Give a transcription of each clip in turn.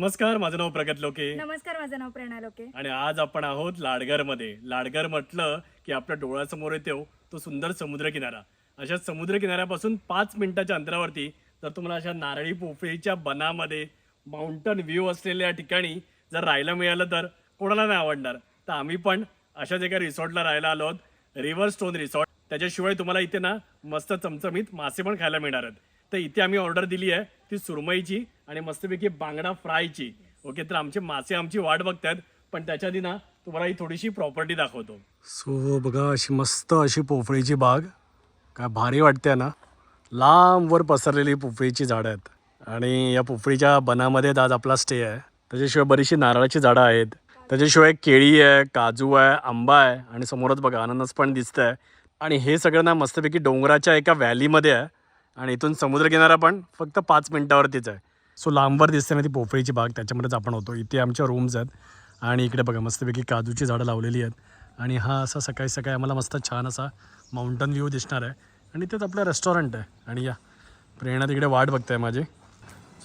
नमस्कार माझं नाव प्रगत लोके. नमस्कार माझं नाव प्रेरणा लोके. आणि आज आपण आहोत लाडघरमध्ये. लाडघर म्हटलं की आपल्या डोळ्यासमोर येतो तो सुंदर समुद्रकिनारा. अशा समुद्रकिनाऱ्यापासून पाच मिनिटाच्या अंतरावरती जर तुम्हाला अशा नारळी पोफळीच्या बनामध्ये माउंटन व्ह्यू असलेल्या ठिकाणी जर राहायला मिळालं तर कोणाला नाही आवडणार? तर आम्ही पण अशाच एका रिसॉर्टला राहायला आलो आहोत. रिव्हर स्टोन रिसॉर्ट त्याच्याशिवाय तुम्हाला इथे ना मस्त चमचमीत मासे पण खायला मिळणार आहेत. तर इथे आम्ही ऑर्डर दिली आहे ती सुरमईची आणि मस्तपैकी बांगडा फ्रायची ओके तर आमचे मासे आमची वाट बघतात पण त्याच्या आधी ना तुम्हाला ही थोडीशी प्रॉपर्टी दाखवतो. सो बघा अशी मस्त अशी पोफळीची बाग. काय भारी वाटते ना. लांबवर पसरलेली पोफळीची झाडं आहेत. आणि या पोफळीच्या बनामध्ये आज आपला स्टे आहे. त्याच्याशिवाय बरीचशी नारळाची झाडं आहेत. त्याच्याशिवाय केळी आहे काजू आहे आंबा आहे आणि समोरच बघा अननस पण दिसतं आहे आणि हे सगळं ना मस्तपैकी डोंगराच्या एका व्हॅलीमध्ये आहे. आणि इथून समुद्रकिनारा पण फक्त पाच मिनिटावरतीच आहे. सो लांबवर दिसते ना ती पोफळीची बाग त्याच्यामध्येच आपण होतो. इथे आमच्या रूम्स आहेत आणि इकडे बघा मस्तपैकी काजूची झाडं लावलेली आहेत. आणि हा असा सकाळी सकाळी आम्हाला मस्त छान असा माउंटन व्ह्यू दिसणार आहे. आणि तेच आपलं रेस्टॉरंट आहे. आणि या प्रेरणा तिकडे वाट बघते माझी.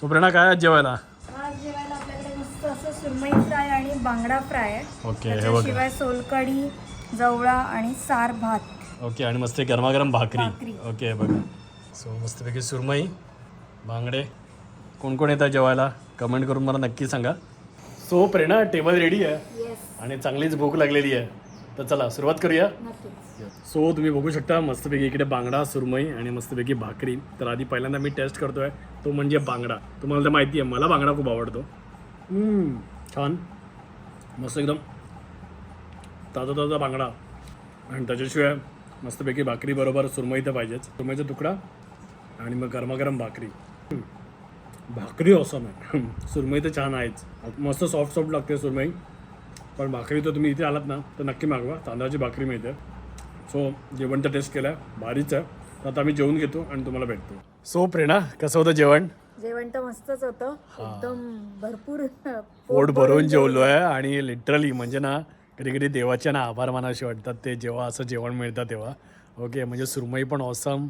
सो प्रेरणा काय आहे जेवायला? आज जेवायला आपल्याकडे मस्त असं सुरमई फ्राय आणि बांगडा फ्राय आहे. ओके हे बघा. त्याच्याशिवाय सोलकढी जवळा आणि सार भात. ओके आणि मस्त गरमागरम भाकरी. भाकरी. ओके बघा. सो मस्तपैकी सुरमई बांगडे कोण कोण येतात जेवायला? कमेंट करून मला नक्की सांगा. सो प्रेरणा टेबल रेडी आहे? येस आणि चांगलीच भूक लागलेली आहे. तर चला सुरुवात करूया. सो तुम्ही बघू शकता मस्तपैकी इकडे बांगडा सुरमई आणि मस्तपैकी भाकरी. तर आधी पहिल्यांदा मी टेस्ट करतोय. तो म्हणजे बांगडा. तुम्हाला तर माहिती आहे मला बांगडा खूप आवडतो. छान. मस्त एकदम. ताजा ताजा बांगडा. आणि त्याच्याशिवाय मस्तपैकी भाकरी बरोबर सुरमई तर पाहिजेच. सुरमईचा तुकडा. आणि मग गरमागरम भाकरी. भाकरी असं आहे. सुरमई तर छान आहेच. मस्त सॉफ्ट सॉफ्ट लागते सुरमई. पण भाकरी तर तुम्ही इथे आलात ना तर नक्की मागवा. तांदळाची भाकरी मिळते. सो जेवण तर टेस्ट केलं. भारीच आहे. तर आता आम्ही जेवून घेतो आणि तुम्हाला भेटतो. सो प्रेरणा कसं होतं जेवण? जेवण तर मस्तच होतं. एकदम भरपूर पोट भरून जेवलो. आहे आणि लिटरली म्हणजे ना कधी कधी देवाचे ना आभार मानाशी वाटतात. ते जेव्हा असं जेवण मिळतं तेव्हा. ओके म्हणजे सुरमई पण औसम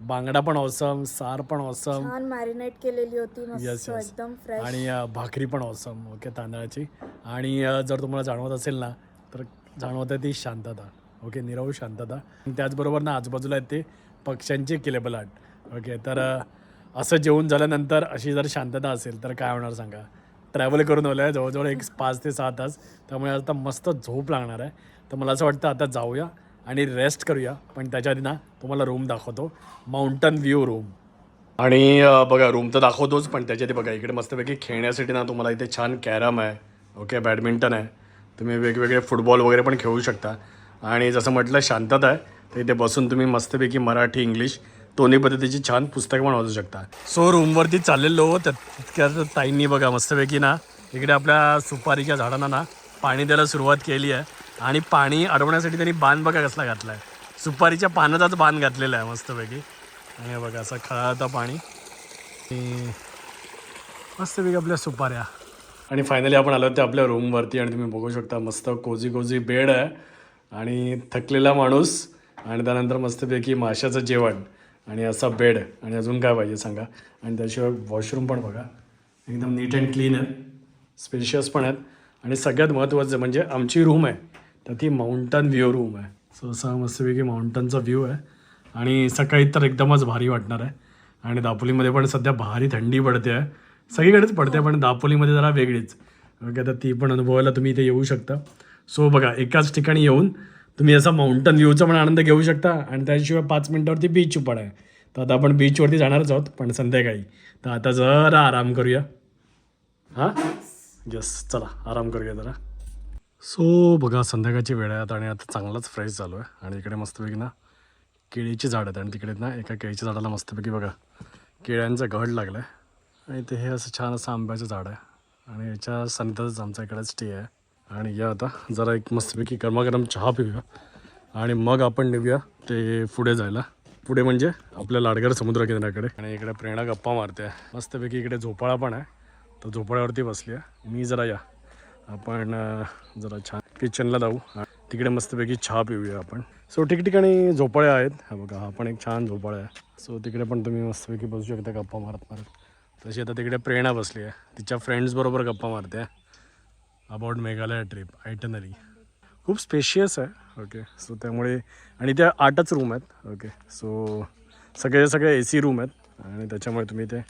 बांगडा पण औसम सार पण छान मॅरिनेट केलेली होती मस्त. एकदम फ्रेश आणि अ, भाकरी पण औसम ओके तांदळाची. आणि अ, जर तुम्हाला जाणवत असेल ना तर जाणवत आहे ती शांतता ओके निरव शांतता. आणि त्याचबरोबर ना आजूबाजूला आहेत ते पक्ष्यांचे किलेबल आर्ट ओके तर अ, असं जेवून झाल्यानंतर अशी जर शांतता असेल तर काय होणार सांगा? ट्रॅव्हल करून आलो आहे जवळजवळ एक पाच ते सहा तास त्यामुळे आता मस्त झोप लागणार आहे. तर मला असं वाटतं आता जाऊया. आणि रेस्ट करूया. पण त्याच्या आधी ना तुम्हाला रूम दाखवतो. माउंटन व्ह्यू रूम आणि बघा रूम तर दाखवतोच पण त्याच्यात बघा इकडे मस्तपैकी खेळण्यासाठी ना तुम्हाला इथे छान कॅरम आहे. ओके बॅडमिंटन आहे. तुम्ही वेगवेगळे फुटबॉल वगैरे पण खेळू शकता. आणि जसं म्हटलं शांतता आहे. तर इथे बसून तुम्ही मस्तपैकी मराठी इंग्लिश दोन्ही पद्धतीची छान पुस्तकं पण वाचू शकता. सो रूमवरती चाललेलो तर तितक्या ताईंनी बघा मस्तपैकी ना इकडे आपल्या सुपारीच्या झाडांना ना पाणी द्यायला सुरुवात केली आहे. आणि पाणी अडवण्यासाठी त्यांनी बांध बघा कसला घातला आहे सुपारीच्या पानाचाच बांध घातलेला आहे मस्तपैकी. आणि बघा असं खळाळता पाणी. मस्तपैकी आपल्या सुपाऱ्या. आणि फायनली आपण आलो ते आपल्या रूमवरती आणि तुम्ही बघू शकता मस्त कोजी कोजी बेड आहे. आणि थकलेला माणूस आणि त्यानंतर मस्तपैकी माशाचं जेवण. आणि असा बेड आणि अजून काय पाहिजे सांगा? आणि त्याशिवाय वॉशरूम पण बघा. एकदम नीट अँड क्लीन आहेत स्पेशियस पण आहेत. आणि सगळ्यात महत्त्वाचं म्हणजे आमची रूम आहे. तर ती माउंटन व्ह्यू रूम आहे. सो असा मस्तपैकी माउंटनचा व्ह्यू आहे. आणि सकाळी तर एकदमच भारी वाटणार आहे. आणि दापोलीमध्ये पण सध्या भारी थंडी पडते आहे. सगळीकडेच पडते पण दापोलीमध्ये जरा वेगळीच. ओके तर ती पण अनुभवायला तुम्ही इथे येऊ शकता. सो बघा एकाच ठिकाणी येऊन तुम्ही असा माउंटन व्ह्यूचा पण आनंद घेऊ शकता. आणि त्याशिवाय पाच मिनटावरती बीच पण आहे. तर आता आपण बीचवरती जाणारच आहोत पण संध्याकाळी. तर आता जरा आराम करूया. हां? यस चला आराम करूया जरा. सो बघा संध्याकाळची वेळ आहे आणि आता चांगलाच फ्रेश झालो आहे आणि इकडे मस्तपैकी ना केळीची झाड आहेत. आणि तिकडे ना एका केळीच्या झाडाला मस्तपैकी बघा केळ्यांचा घड लागला आहे आणि ते हे असं छान असं आंब्याचं झाड आहे. आणि याच्या सनिताच आमचा इकडे स्टे आहे. आणि या आता जरा एक मस्तपैकी गरमागरम चहा पिऊया. आणि मग आपण निघूया ते पुढे जायला. पुढे म्हणजे आपल्या लाडगर समुद्रकिनाऱ्याकडे. आणि इकडे प्रेरणा गप्पा मारते. मस्तपैकी इकडे झोपाळा पण आहे. तर झोपाळ्यावरती बसली आहे. मी जरा या. आपण जरा छान किचनला जाऊ. तिकडे मस्तपैकी चहा पिऊया आपण. सो ठिकठिकाणी झोपाळ्या आहेत. हा बघा हा पण एक छान झोपाळा आहे. सो तिकडे पण तुम्ही मस्तपैकी बसू शकता गप्पा मारत मारत. तशी आता तिकडे प्रेरणा बसली आहे. तिच्या फ्रेंड्सबरोबर गप्पा मारते अबाउट मेघालय ट्रिप आयटनरी खूप स्पेशियस आहे. ओके सो त्यामुळे आणि त्या आठच रूम आहेत. ओके सो सगळे सगळे ए सी रूम आहेत. आणि त्याच्यामुळे तुम्ही ते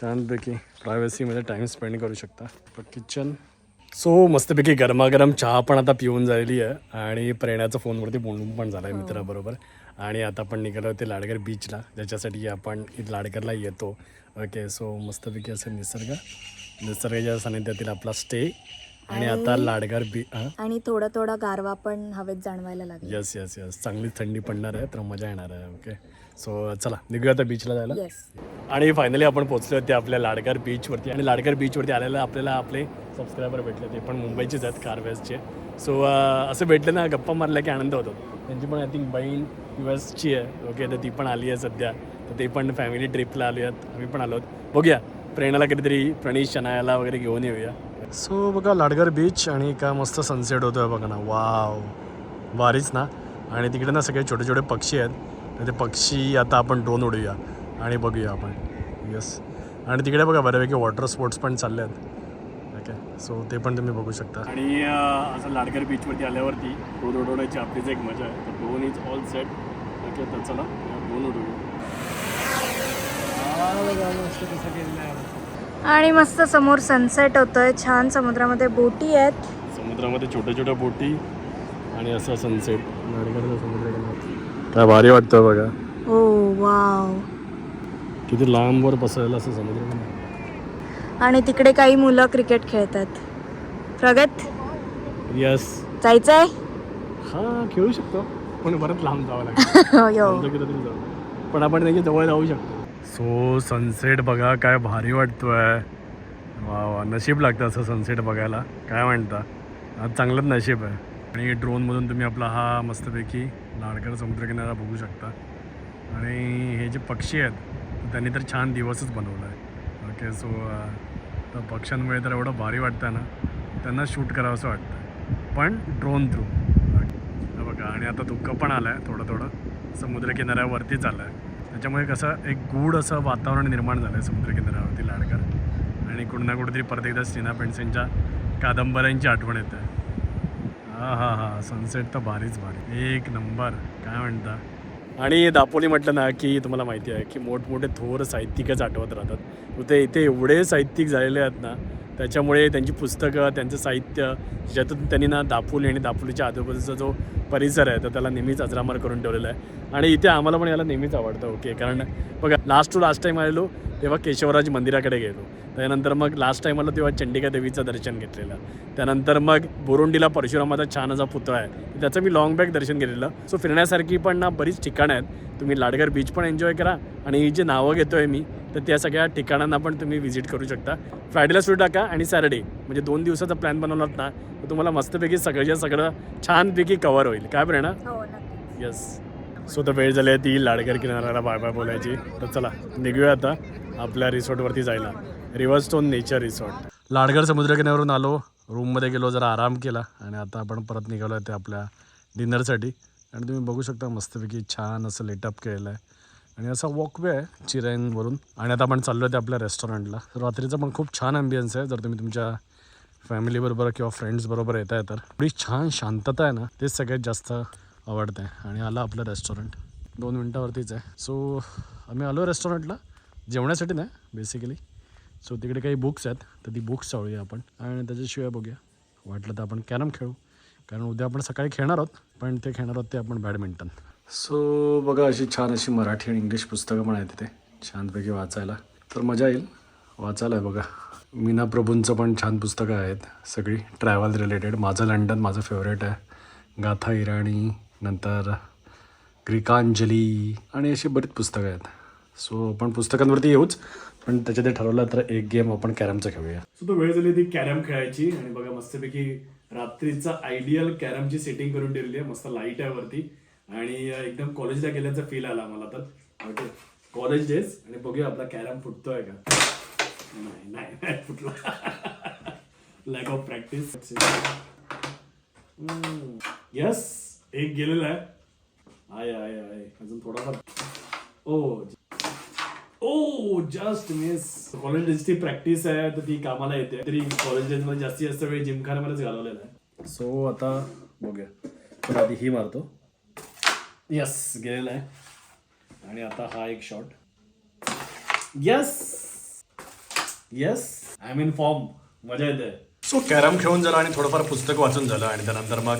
छानपैकी प्रायव्हसीमध्ये टाईम स्पेंड करू शकता. किचन सो मस्तपैकी गरमागरम चहा पण आता पिऊन झालेली आहे आणि प्रेरणाचा फोनवरती बोलून पण झाला आहे मित्राबरोबर. आणि आता आपण निघालो ते लाडगर बीचला ज्याच्यासाठी आपण इथं लाडगरला येतो. ओके सो मस्तपैकी असं निसर्ग निसर्गाच्या सानिध्यातील आपला स्टे आणि आता लाडगर बी हां? आणि थोडा थोडा गारवा पण हवेत जाणवायला लागेल. येस येस येस चांगली थंडी पडणार आहे तर मजा येणार आहे. ओके सो चला निघूया आता बीचला जायला. आणि फायनली आपण पोहोचलो होते आपल्या लाडकर बीचवरती आणि लाडकर बीचवरती आलेला आपल्याला आपले सबस्क्रायबर भेटले ते पण मुंबईचेच आहेत कारवेजचे सो uh, असं भेटले ना गप्पा मारल्या की आनंद होतो. त्यांची पण आय थिंक बहीण यू एसची आहे. ओके तर ती पण आली आहे सध्या. तर ते पण फॅमिली ट्रिपला आली आहेत. आम्ही पण आलो आहोत. बघूया. प्रेरणाला कधीतरी प्रणीश शनायाला वगैरे घेऊन येऊया. सो बघा लाडगर बीच आणि का मस्त सनसेट होतो आहे बघा ना. वाव भारीच ना. आणि तिकडे ना सगळे छोटे छोटे पक्षी आहेत. ते पक्षी आता आपण ड्रोन उडूया. आणि बघूया आपण. येस आणि तिकडे बघा बऱ्यापैकी वॉटर स्पोर्ट्स पण चालले आहेत. सो ते पण तुम्ही बघू शकता. आणि असं लाडकर बीचवरती आल्यावरती ड्रोन उडवण्याची आपलीच एक मजा आहे तर drone is all set okay तर चला ड्रोन उडवूया आणि मस्त समोर सनसेट होतोय. छान समुद्रामध्ये बोटी आहेत. समुद्रामध्ये छोट्या छोट्या बोटी आणि असं सनसेट समुद्र. काय भारी वाटतं बघा. Oh wow. किती लांबवर पसरलेलं असं समुद्र. आणि तिकडे काही मुलं क्रिकेट खेळतात. प्रगत? यस जायचंय? हा खेळू शकतो. पण बरंच लांब जावं लागेल. जाऊ. पण आपण त्याच्याजवळ जाऊ शकतो. सो सनसेट बघा काय भारी वाटतोय. वा वा नशीब लागतं असं सनसेट बघायला. काय म्हणता? आज चांगलंच नशीब आहे. आणि ड्रोनमधून तुम्ही आपला हा मस्तपैकी लाडकर समुद्रकिनारा बघू शकता. आणि हे जे पक्षी आहेत त्यांनी तर छान दिवसच बनवला आहे ओके सो तर पक्ष्यांमुळे तर एवढं भारी वाटतं ना त्यांना शूट करावं असं वाटतं. पण ड्रोन थ्रू बघा आणि आता धुकं पण आलं आहे थोडं थोडं. समुद्रकिनाऱ्यावरतीच आलं आहे त्याच्यामुळे कसं एक गूढ असं वातावरण निर्माण झालं आहे समुद्रकिनाऱ्यावरती लाडकर आणि कुठं ना कुठेतरी परत एकदा पेंडसेंच्या कादंबऱ्यांची आठवण येते. हां हां हां सनसेट तर भारीच भारी. एक नंबर. काय म्हणता? आणि दापोली म्हटलं ना की तुम्हाला माहिती आहे की मोठमोठे थोर साहित्यिकच आठवत राहतात. ते इथे एवढे साहित्यिक झालेले आहेत ना त्याच्यामुळे त्यांची पुस्तकं त्यांचं साहित्य ज्यातून त्यांनी ना दापोली आणि दापोलीच्या आजूबाजूचा जो परिसर आहे तर त्याला नेहमीच अजरामर करून ठेवलेला आहे. आणि इथे आम्हाला पण याला नेहमीच आवडतं ओके? कारण बघा लास्ट टू लास्ट टाईम आलेलो तेव्हा केशवराज मंदिराकडे गेलो. त्यानंतर मग लास्ट टाईम तेव्हा चंडिका देवीचं दर्शन घेतलेलं. त्यानंतर मग बोरुंडीला परशुरामाचा छान असा पुतळा आहे. त्याचं मी लॉंग बॅक दर्शन घेतलेलं. सो फिरण्यासारखी पण ना बरीच ठिकाणं आहेत. तुम्ही लाडगर बीच पण एन्जॉय करा. आणि ही जी नावं घेतो आहे मी तर त्या सगळ्या ठिकाणांना पण तुम्ही व्हिजिट करू शकता. फ्रायडेला सुरू टाका आणि सॅटर्डे म्हणजे दोन दिवसाचा प्लॅन बनवलात ना तर तुम्हाला मस्तपैकी सगळं सगळं छानपैकी कवर होईल. काय प्रेरणा हो येस सो तर वेळ झाली आहे ती लाडकर किनाऱ्याला बाय बाय बोलायची. तर चला निघूया आता आपल्या रिसॉर्टवरती जायला. रिव्हरस्टोन नेचर रिसॉर्ट लाडगर समुद्रकिनाऱ्यावरून आलो. रूममध्ये गेलो जरा आराम केला आणि आता आपण परत निघालो आहे ते आपल्या डिनरसाठी आणि तुम्ही बघू शकता मस्तपैकी छान असं लेटअप केलेलं आहे. आणि असा वॉकवे आहे चिराईनवरून आणि आता आपण चाललो आहे ते आपल्या रेस्टॉरंटला रात्रीचं पण खूप छान ॲम्बियन्स आहे. जर तुम्ही तुमच्या फॅमिलीबरोबर किंवा फ्रेंड्सबरोबर येत आहे तर. एवढी छान शांतता आहे ना तेच सगळ्यात जास्त आवडतं आहे आणि आलं आपलं रेस्टॉरंट दोन मिनटावरतीच आहे. सो आम्ही आलो रेस्टॉरंटला जेवण्यासाठी नाही बेसिकली सो तिकडे काही बुक्स आहेत. तर ती बुक्स चाळूया आपण. आणि त्याच्याशिवाय बघूया. वाटलं तर आपण कॅरम खेळू. कारण उद्या आपण सकाळी खेळणार आहोत. पण ते खेळणार आहोत ते आपण बॅडमिंटन सो बघा अशी छान अशी मराठी आणि इंग्लिश पुस्तकं पण आहेत तिथे. छानपैकी वाचायला. तर मजा येईल. वाचायला आहे बघा. मीना प्रभूंचं पण छान पुस्तकं आहेत. सगळी ट्रॅव्हल रिलेटेड माझं लंडन माझं फेवरेट आहे. गाथा इराणी नंतर ग्रीकांजली आणि अशी बरीच पुस्तकं आहेत. सो आपण पुस्तकांवरती येऊच. पण त्याच्यात ठरवलं तर एक गेम आपण कॅरमचा खेळूया. सो तो वेळ झाली ती कॅरम खेळायची. आणि बघा मस्तपैकी रात्रीचा आयडियल कॅरमची सेटिंग करून ठेवली आहे. मस्त लाइट आहे वरती. आणि एकदम कॉलेजला गेल्याचा फील आला मला तर. ओके कॉलेज डेज आणि बघूया आपला कॅरम फुटतोय का? नाही नाही नाही फुटला. लॅक ऑफ प्रॅक्टिस यस एक गेलेला आहे. आय आहे आय. अजून थोडासा oh oh just miss college डेजची प्रॅक्टिस आहे तर ती कामाला येते. तरी कॉलेज डेजमध्ये जास्तीत जास्त वेळ जिमखान्यामध्येच घालवलेला आहे. सो आता बघूया. आधी ही मारतो. यस गेलेला आहे. आणि आता हा एक shot yes yes I mean form मजा येते. सो कॅरम खेळून झालं आणि थोडंफार पुस्तक वाचून झालं आणि त्यानंतर मग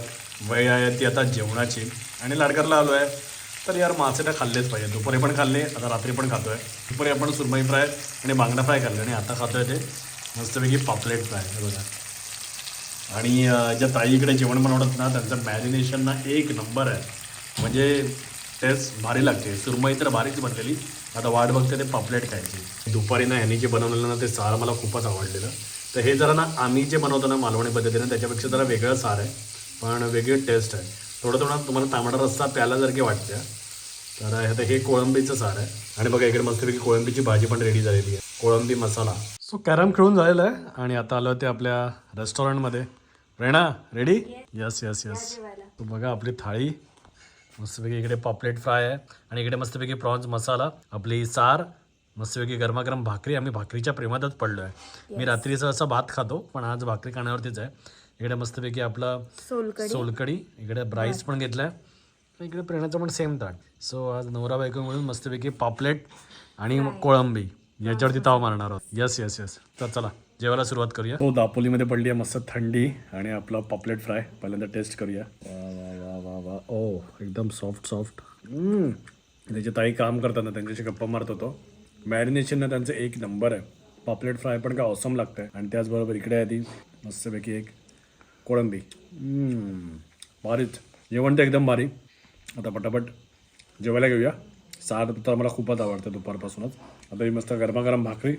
वेळ आहे ती आता जेवणाची. आणि लाडकरला आलो आहे तर यार मासे तर खाल्लेच पाहिजे दुपारी पण खाल्ले आता रात्री पण खातोय. दुपारी आपण सुरमई फ्राय आणि बांगडा फ्राय खाल्ले आणि आता खातोय ते मस्तपैकी पापलेट फ्राय. बघा. आणि ज्या ताईकडे जेवण बनवतात ना त्यांचं मॅरिनेशन ना एक नंबर आहे. म्हणजे टेस्ट भारी लागते. सुरमई तर भारीच बनलेली. आता वाट बघते ते पापलेट खायची. दुपारी ना ह्यांनी जे बनवलेलं ना ते सार मला खूपच आवडलेलं. तर हे जरा ना आम्ही जे बनवतो ना मालवणी पद्धतीने त्याच्यापेक्षा जरा वेगळं सार आहे. पण वेगळी टेस्ट आहे. थोडं थोडं तुम्हाला तांबडा रस्सा प्याल्यासारखी वाटते. तर आता हे कोळंबीचं सार आहे. आणि बघा इकडे मस्तपैकी कोळंबीची भाजी पण रेडी झालेली आहे. कोळंबी मसाला. सो कॅरम खेळून झालेलं आहे. आणि आता आलो ते आपल्या रेस्टॉरंटमध्ये Rena ready yes yes yes तू बघा आपली थाळी. मस्तपैकी इकडे पॉपलेट फ्राय आहे आणि इकडे मस्तपैकी प्रॉन्स मसाला आपली सार मस्तपैकी गरमागरम भाकरी. आम्ही भाकरीच्या प्रेमातच पडलो आहे मी रात्रीचं असं भात खातो पण आज भाकरी खाण्यावरतीच आहे. इकडे मस्तपैकी आपलं सोलकडी इकडे ब्राईस पण घेतलाय. इकडे प्रेरणाचं पण सेम ताट सो आज नवरा बायको मिळून मस्तपैकी पापलेट आणि मग कोळंबी याच्यावरती ताव मारणार आहोत. येस येस येस तर चला. जेवायला सुरुवात करूया. हो दापोलीमध्ये पडली आहे मस्त थंडी आणि आपला पापलेट फ्राय. पहिल्यांदा टेस्ट करूया. ओ एकदम सॉफ्ट सॉफ्ट त्याचे ताई काम करताना त्यांच्याशी गप्पा मारत होतो. मॅरिनेशन ना त्यांचं एक नंबर आहे. पापलेट फ्राय पण काय ऑसम लागतं आहे आणि त्याचबरोबर इकडे आधी मस्तपैकी एक कोळंबी. भारीच. जेवण तर एकदम भारी. आता पटापट जेवायला घेऊया. सार तर मला खूपच आवडतं दुपारपासूनच. आता ही मस्त गरमागरम भाकरी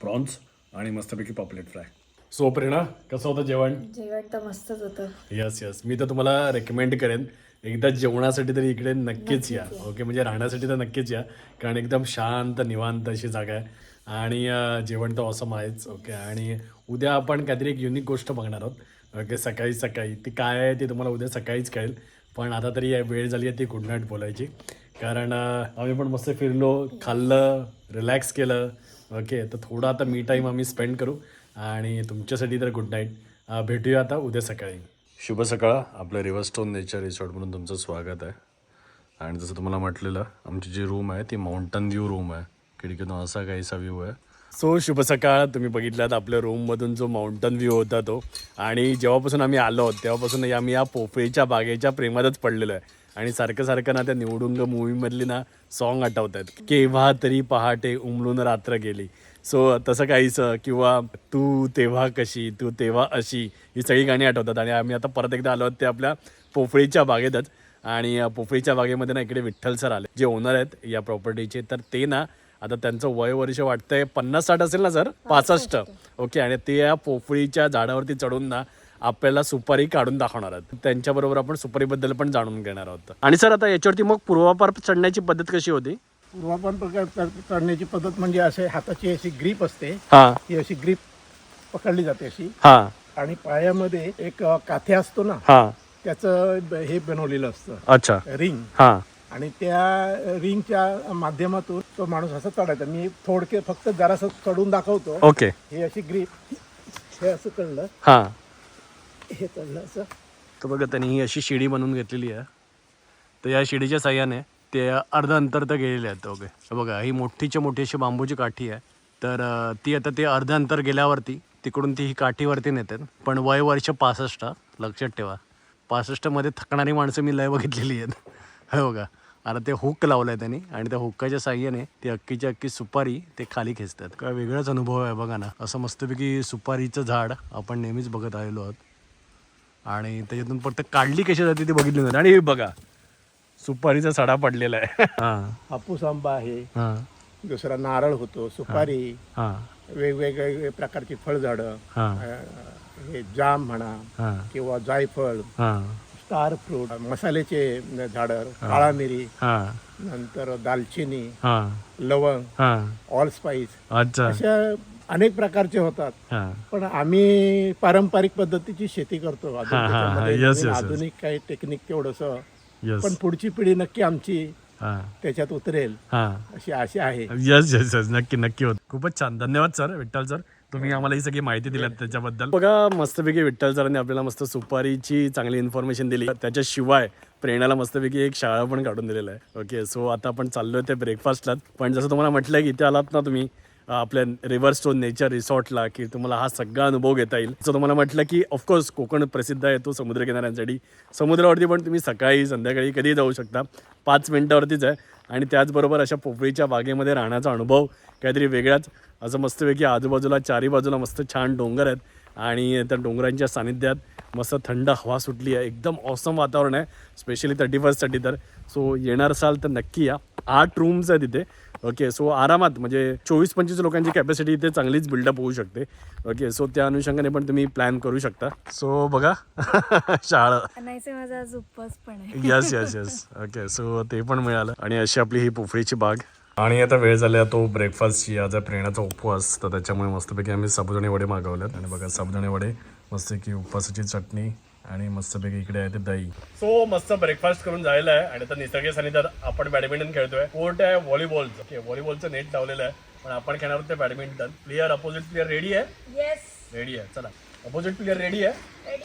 प्रॉन्स आणि मस्तपैकी पॉपलेट फ्राय सो प्रेरणा कसं होतं जेवण? जेवण तर मस्तच होतं. यस यस मी तर तुम्हाला रेकमेंड करेन. एकदा जेवणासाठी तरी इकडे नक्कीच या. ओके म्हणजे राहण्यासाठी तर नक्कीच या. कारण एकदम शांत निवांत अशी जागा आहे. आणि जेवण तर ऑसम आहेच. ओके आणि उद्या आपण काहीतरी एक युनिक गोष्ट बघणार आहोत. ओके सकाळी सकाळी. ती काय आहे ते तुम्हाला उद्या सकाळीच कळेल. पण आता तरी वेळ झाली आहे ती गुड नाईट बोलायची. कारण आम्ही पण मस्त फिरलो खाल्लं रिलॅक्स केलं. ओके तर थोडा आता मी टाईम आम्ही स्पेंड करू. आणि तुमच्यासाठी तर गुड नाईट भेटूया आता उद्या सकाळी. शुभ सकाळ. आपलं रिव्हरस्टोन नेचर रिसॉर्ट म्हणून तुमचं स्वागत आहे. आणि जसं तुम्हाला म्हटलेलं आमची जी रूम आहे ती माउंटन व्ह्यू रूम आहे. खिडकीतून असा काहीसा व्ह्यू आहे. सो शुभ सकाळ. तुम्ही बघितलात आपल्या रूममधून जो माउंटन व्ह्यू होता तो. आणि जेव्हापासून आम्ही आलो आहोत तेव्हापासून आम्ही या पोफळीच्या बागेच्या प्रेमातच पडलेलो आहे. आणि सारखं सारखं ना त्या निवडुंग मूवीमधली ना सॉन्ग आठवत आहेत केव्हा तरी पहाटे उमलून रात्र गेली. सो तसं काहीचं किंवा तू तेव्हा कशी तू तेव्हा अशी ही सगळी गाणी आठवतात. आणि आम्ही आता परत एकदा आलो आहोत ते आपल्या पोफळीच्या बागेतच. आणि पोफळीच्या बागेमध्ये ना इकडे विठ्ठल सर आले जे ओनर आहेत या प्रॉपर्टीचे तर ते ना आता त्यांचं वय वर्ष वाटतंय पन्नास साठ असेल ना सर? पासष्ट. ओके आणि ते या पोफळीच्या झाडावरती चढून ना आपल्याला सुपारी काढून दाखवणार आहेत. त्यांच्याबरोबर आपण सुपारीबद्दल पण जाणून घेणार आहोत. आणि सर आता याच्यावरती मग पूर्वापार चढण्याची पद्धत कशी होती? कर- करण्याची पद्धत म्हणजे असे हाताची अशी ग्रीप असते. हा. ही अशी ग्रीप पकडली जाते अशी. हा. आणि पायामध्ये एक अ, काथ्या असतो ना हा. त्याचं ब- हे बनवलेलं असतं. अच्छा. रिंग. हा. आणि त्या रिंगच्या माध्यमातून तो माणूस असं चढायचा. मी थोडके फक्त जरासं चढून दाखवतो. ओके. हे अशी ग्रीप. हे असं चढलं. हा. हे चढलं असं. तर बघा त्यांनी ही अशी शिडी बनवून घेतलेली आहे. तर या शिडीच्या साह्याने ते अर्ध अंतर तर गेलेले आहेत ओके बघा ही मोठीच्या मोठी अशी बांबूची काठी आहे. तर ती आता ते अर्ध अंतर गेल्यावरती तिकडून ती ही काठीवरती नेतात. पण वय वर्ष पासष्ट लक्षात ठेवा. पासष्टमध्ये थकणारी माणसं मी लय बघितलेली आहेत. हे बघा आता ते हुक लावलं आहे त्यांनी आणि त्या हुक्काच्या साह्याने ती अक्कीची अक्की सुपारी ते खाली खेचतात. काय वेगळाच अनुभव आहे बघा ना. असं मस्तपैकी सुपारीचं झाड आपण नेहमीच बघत आलेलो आहोत. आणि त्याच्यातून फक्त काढली कशी जाते ती बघितली नाही आणि बघा सुपारीचा सडा पडलेला आहे. हा. हापूस आंबा आहे. हा. दुसरा नारळ होतो सुपारी हा. वेगवेगळे प्रकारची फळझाडं हा. हे जाम म्हणा हा. किंवा जायफळ हा. स्टार फ्रूट मसाल्याचे झाडं काळा मिरी हा. नंतर दालचिनी हा. लवंग हा. ऑल स्पाइस अच्छा. अशा अनेक प्रकारचे होतात. पण आम्ही पारंपरिक पद्धतीची शेती करतो. आधुनिक काही टेक्निक तेवढंस यस पण पुढची पिढी नक्की आमची हां. त्याच्यात उतरेल हां. अशी आशा आहे. यस यस यस नक्की नक्की होत. खूपच छान. धन्यवाद सर विठ्ठल सर तुम्ही आम्हाला ही सगळी माहिती दिल्यात त्याच्याबद्दल. बघा मस्तपैकी विठ्ठल सरांनी आपल्याला मस्त सुपारीची चांगली इन्फॉर्मेशन दिली. त्याच्याशिवाय प्रेरणाला मस्तपैकी एक शाळा पण काढून दिलेलं आहे. ओके सो आता आपण चाललोय ते ब्रेकफास्टलाच पण जसं तुम्हाला म्हटलं की इथे आलात ना तुम्ही आपल्या रिव्हर स्टोन नेचर रिसॉर्टला की तुम्हाला हा सगळा अनुभव घेता येईल. जसं तुम्हाला म्हटलं की ऑफकोर्स कोकण प्रसिद्ध आहे तो समुद्रकिनाऱ्यांसाठी. समुद्रावरती पण तुम्ही सकाळी संध्याकाळी कधीही जाऊ शकता. पाच मिनटावरतीच आहे. आणि त्याचबरोबर अशा पोपळीच्या बागेमध्ये राहण्याचा अनुभव काहीतरी वेगळाच. असं मस्तपैकी आजूबाजूला चारी बाजूला मस्त छान डोंगर आहेत. आणि त्या डोंगरांच्या सानिध्यात मस्त थंड हवा सुटली आहे. एकदम ऑसम वातावरण आहे स्पेशली थर्टी फर्स्टसाठी तर. सो येणार असाल तर नक्की या. आठ रूम्स आहेत तिथे ओके सो आरामात म्हणजे चोवीस पंचवीस लोकांची कॅपॅसिटी इथे चांगलीच बिल्डअप होऊ शकते. ओके सो त्या अनुषंगाने पण तुम्ही प्लॅन करू शकता. सो बघा. शाळा. आहे. Yes yes yes okay so ते पण मिळालं. आणि अशी आपली ही पोफळीची बाग. आणि आता वेळ झाला तो ब्रेकफास्टची आज आहे प्रेरणाचा उपवास तर त्याच्यामुळे मस्तपैकी आम्ही साबुदाणे वडे मागवलेत. आणि बघा साबुदाणे वडे मस्त की उपवासाची चटणी आणि मस्तपैकी इकडे आहे ते दही. सो मस्त ब्रेकफास्ट करून जायला आहे आणि आता निसर्ग सानिध्यात आपण बॅडमिंटन खेळतोय. कोर्ट आहे व्हॉलीबॉलचं ओके व्हॉलीबॉलचं नेट लावलेलं आहे पण आपण खेळणार आहोत ते badminton player opposite player ready आहे? येस रेडी आहे. चला. अपोजिट प्लेयर रेडी आहे?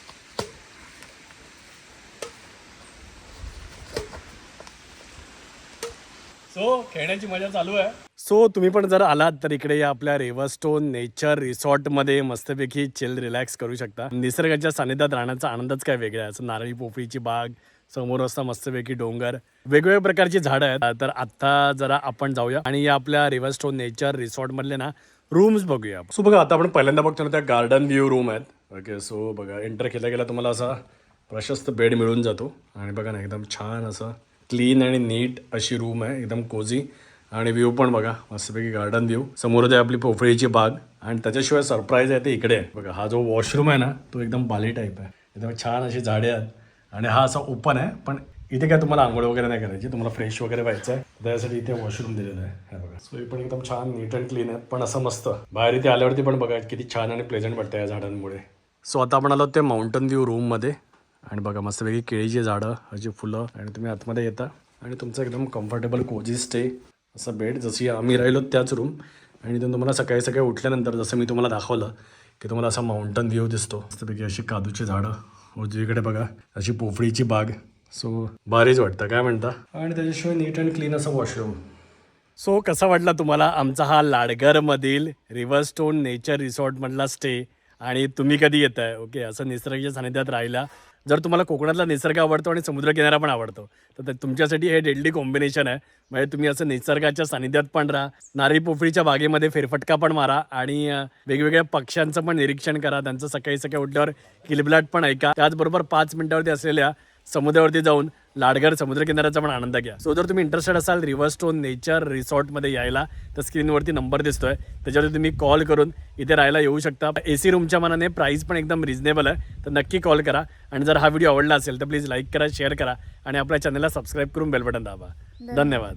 सो खेळण्याची मजा चालू आहे. सो तुम्ही पण जर आलात तर इकडे या आपल्या रेवरस्टोन नेचर रिसॉर्टमध्ये मस्तपैकी चिल रिलॅक्स करू शकता. निसर्गाच्या सानिध्यात राहण्याचा आनंदच काय वेगळा आहे. असं नारळी पोफळीची बाग समोर असता मस्तपैकी डोंगर वेगवेगळ्या प्रकारची झाडं आहेत. तर आता जरा आपण जाऊया आणि या आपल्या रिव्हरस्टोन नेचर रिसॉर्ट मधले ना रूम्स बघूया. सो बघा आता आपण पहिल्यांदा बघतो ना त्या गार्डन व्ह्यू रूम आहेत. ओके सो बघा एंटर केला गेला तुम्हाला असा प्रशस्त बेड मिळून जातो. आणि बघा ना एकदम छान असं क्लीन आणि नीट अशी रूम आहे एकदम कोझी आणि व्ह्यू पण बघा मस्तपैकी गार्डन व्ह्यू समोर आहे आपली पोफळीची बाग. आणि त्याच्याशिवाय सरप्राईज आहे ते इकडे आहे. बघा हा जो वॉशरूम आहे ना तो एकदम बाली टाईप आहे. एकदम छान अशी झाडे आहेत. आणि हा असा ओपन आहे पण इथे काय तुम्हाला आंघोळ वगैरे नाही करायची. तुम्हाला फ्रेश वगैरे व्हायचं आहे त्यासाठी इथे वॉशरूम दिलेलं आहे. हे बघा. सो हे पण एकदम छान नीट अँड क्लीन आहे. पण असं मस्त. बाहेर इथे आल्यावरती पण बघा किती छान आणि प्लेझंट वाटतं या झाडांमुळे. सो आता आपण आलो ते माउंटन व्ह्यू रूममध्ये आणि बघा मस्तपैकी केळीची झाडं अशी फुलं आणि तुम्ही आतमध्ये येता. आणि तुमचं एकदम कम्फर्टेबल कोजी स्टे असा बेड जशी आम्ही राहिलो त्याच रूम आणि इथून तुम्हाला सकाळी सकाळी उठल्यानंतर जसं मी तुम्हाला दाखवलं की तुम्हाला असा माउंटन व्ह्यू दिसतो. मस्तपैकी अशी काजूची झाडं उजवीकडे बघा अशी पोफळीची बाग. सो भारीच वाटतं काय म्हणता? आणि त्याच्याशिवाय नीट अँड क्लीन असं वॉशरूम सो कसा वाटला तुम्हाला आमचा हा लाडघरमधील रिव्हरस्टोन नेचर रिसॉर्टमधला स्टे आणि तुम्ही कधी येत आहे ओके असं निसर्गाच्या सानिध्यात राहिला जर तुम्हाला कोकणातला निसर्ग आवडतो आणि समुद्रकिनारा पण आवडतो तर ते तुमच्यासाठी हे डेडली कॉम्बिनेशन आहे. म्हणजे तुम्ही असं निसर्गाच्या सानिध्यात पण राहा नारळी पोफळीच्या बागेमध्ये फेरफटका पण मारा आणि वेगवेगळ्या पक्ष्यांचं पण निरीक्षण करा. त्यांचं सकाळी सकाळी उठल्यावर किलबिलाट पण ऐका. त्याचबरोबर पाच मिनिटावरती असलेल्या समुद्रावरती जाऊन लाडघर समुद्रकिनाऱ्याचा पण आनंद घ्या. सो जर तुम्ही इंटरेस्टेड असाल रिव्हरस्टोन नेचर रिसॉर्टमध्ये यायला तर स्क्रीनवरती नंबर दिसतोय. त्याच्यावरती तुम्ही कॉल करून इथे राहायला येऊ शकता. ए सी रूमच्या मनाने प्राईस पण एकदम रिझनेबल आहे. तर नक्की कॉल करा. आणि जर हा व्हिडिओ आवडला असेल तर प्लीज लाईक करा शेअर करा. आणि आपल्या चॅनलला सबस्क्राईब करून बेल बटन दाबा. धन्यवाद.